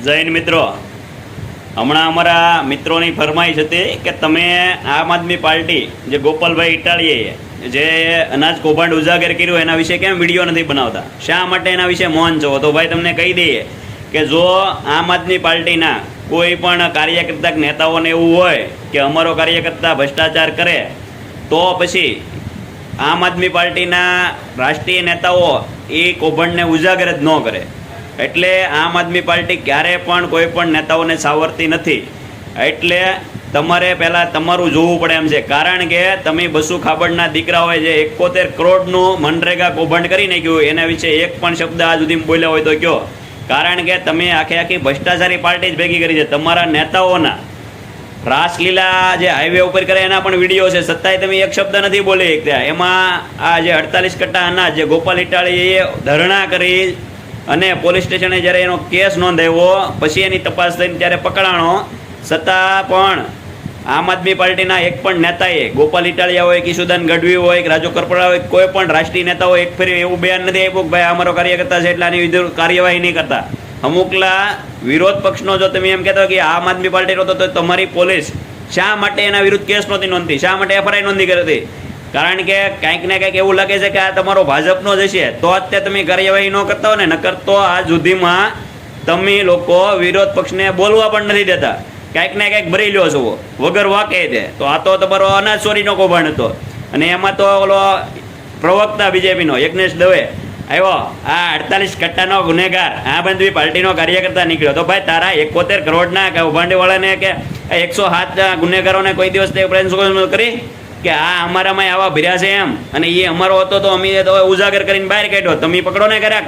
જૈન મિત્રો. હમણાં અમારા મિત્રોની ફરમાઈશ હતી કે તમે આમ આદમી પાર્ટી જે ગોપાલભાઈ ઇટાળીએ જે અનાજ કૌભાંડ ઉજાગર કર્યું એના વિશે કેમ વીડિયો નથી બનાવતા? શા માટે એના વિશે મૌન છો? તો ભાઈ તમને કહી દઈએ કે જો આમ આદમી પાર્ટીના કોઈ પણ કાર્યકર્તા નેતાઓને એવું હોય કે અમારો કાર્યકર્તા ભ્રષ્ટાચાર કરે, તો પછી આમ આદમી પાર્ટીના રાષ્ટ્રીય નેતાઓ એ કૌભાંડને ઉજાગર જ ન કરે. એટલે આમ આદમી પાર્ટી ક્યારે પણ કોઈ પણ નેતાઓને સાવરતી નથી. એટલે તમારે પહેલાં તમારું જોવું પડે એમ છે. કારણ કે તમે બસુ ખાબડના દીકરા હોય જે એકોતેર કરોડનું મનરેગા કૌભાંડ કરી નાખ્યું, એના વિશે એક પણ શબ્દ આ સુધી બોલ્યા હોય તો કયો? કારણ કે તમે આખે આખી ભ્રષ્ટાચારી પાર્ટી જ ભેગી કરી છે. તમારા નેતાઓના રાસલીલા જે હાઈવે ઉપર કરે એના પણ વીડિયો છે. સત્તાએ તમે એક શબ્દ નથી બોલી શકતા એમાં આ જે અડતાલીસ કટ્ટા અનાજ, જે ગોપાલ ઇટાળીએ ધરણા કરી અને પોલીસ સ્ટેશને જ્યારે એનો કેસ નોંધાવ્યો, પછી એની તપાસ થઈને ત્યારે પકડાણો. છતાં પણ આમ આદમી પાર્ટીના એક પણ નેતાએ, ગોપાલ ઇટાલિયા હોય કિશુદાન ગઢવી હોય કે રાજુ કરપડા હોય કોઈ પણ રાષ્ટ્રીય નેતા હોય, એક ફરી એવું બયાન નથી આપ્યું કે ભાઈ અમારો કાર્યકર્તા છે એટલે આની વિરુદ્ધ કાર્યવાહી નહીં કરતા. અમુકલા વિરોધ પક્ષનો જો તમે એમ કહેતા કે આમ આદમી પાર્ટીનો તો તો તમારી પોલીસ શા માટે એના વિરુદ્ધ કેસ નહોતી નોંધતી? શા માટે એફઆઈઆર નોંધી કરી હતી? કારણ કે કંઈક ને કંઈક એવું લાગે છે કે આ તમારો ભાજપનો જ હશે. તો અત્યારે તમે કાર્યવાહી ન કરતા હો ને, નકર તો આ સુધીમાં તમે લોકો વિરોધ પક્ષને બોલવા પણ નથી દેતા. કંઈક ને કંઈક ભરી લ્યો છો વગર વાકે તે. તો આ તો તમારો અનાજ ચોરીનો કૌભાંડ હતો. અને એમાં તો ઓલો પ્રવક્તા બીજેપીનો, યજ્ઞેશ દવે, આવ્યો. આ અડતાલીસ કટ્ટાનો ગુનેગાર, આ બંધવી પાર્ટીનો કાર્યકર્તા નીકળ્યો. તો ભાઈ તારા એકોતેર કરોડના કૌભાંડીવાળાને કે એકસો સાત ગુનેગારોને કોઈ દિવસ તે કરી? કે આ અમારામાં આવા ભર્યા છે એમ. અને એ અમારો હતો તો અમે તો ઉજાગર કરીને બહાર કાઢ્યો. તમે પકડો ને કર્યા